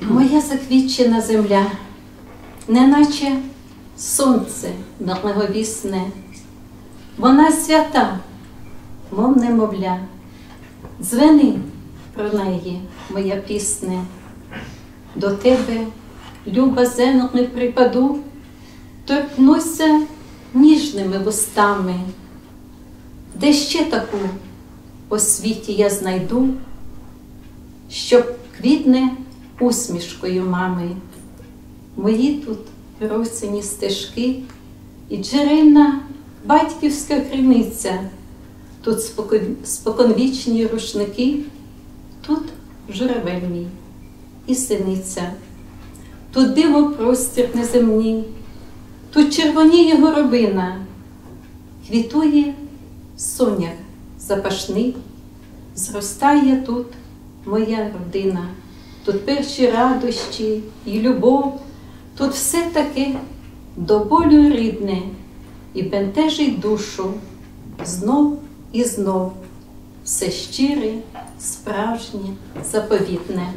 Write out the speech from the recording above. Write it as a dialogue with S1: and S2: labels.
S1: Моя заквітчена земля, неначе сонце благовісне, вона свята, мов немовля, дзвени про неї, моя пісне, до тебе, люба зенок, не припаду, торкнуся ніжними вустами, де ще таку по світі я знайду, щоб квітне усмішкою мами. Мої тут росені стежки і джерельна батьківська криниця, тут споконвічні рушники, тут журавель мій і синиця, тут диво простір неземний, тут червоніє горобина, квітує соняк запашний, зростає тут моя родина, тут перші радощі і любов, тут все таки до болю рідне. І бентежить душу знов і знов, все щире, справжнє, заповітне.